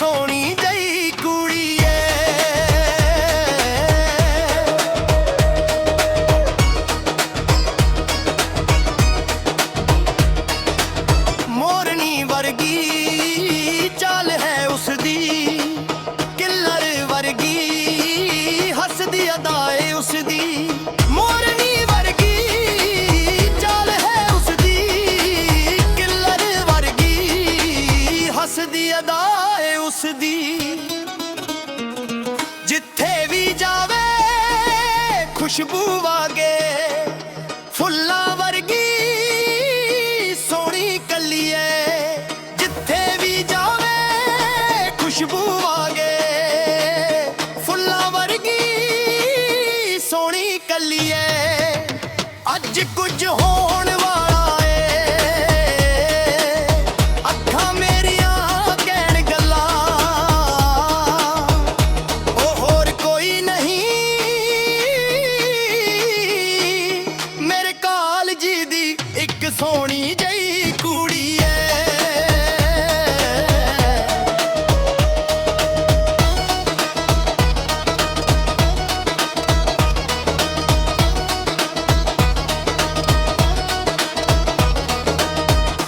ਸੋਹਣੀ ਜਈ ਕੁੜੀ ਦੀ ਅਦਾ ਏ ਉਸ ਦੀ ਜਿੱਥੇ ਵੀ ਜਾਵੇ, ਖੁਸ਼ਬੂ ਵਾਗੇ। ਫੁੱਲਾਂ ਵਰਗੀ ਸੋਹਣੀ ਕੱਲੀਏ। ਜਿੱਥੇ ਵੀ ਜਾਵੇ, ਖੁਸ਼ਬੂ ਵਾਗੇ। ਫੁੱਲਾਂ ਵਰਗੀ ਸੋਹਣੀ ਕੱਲੀਏ। ਅੱਜ ਕੁਝ ਹੋ ਸੋਹਣੀ ਜਈ ਕੁੜੀ ਏ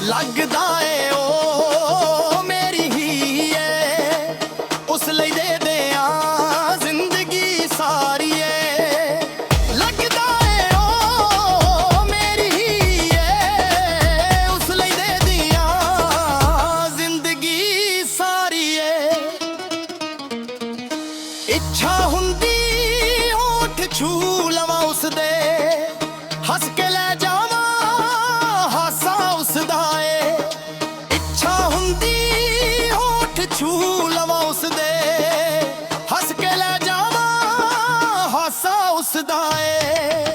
ਲੱਗਦਾ ਏ ਉਹ ਮੇਰੀ ਹੀ ਏ, ਉਸ ਲਈ ਦੇ ਦੇ ਜ਼ਿੰਦਗੀ ਇੱਛਾ ਹੁੰਦੀ ਓਠ ਛੂ ਲਵਾਂ ਉਸ ਦੇ ਹੱਸ ਕੇ ਲੈ ਜਾਵਾਂ, ਹਾਸਾ ਉਸ ਦਾ ਏ। ਇੱਛਾ ਹੁੰਦੀ ਓਠ ਛੂ ਲਵਾਂ ਉਸ ਦੇ ਹੱਸ ਕੇ ਲੈ ਜਾਵਾਂ, ਹਾਸਾ ਉਸ ਦਾ ਏ।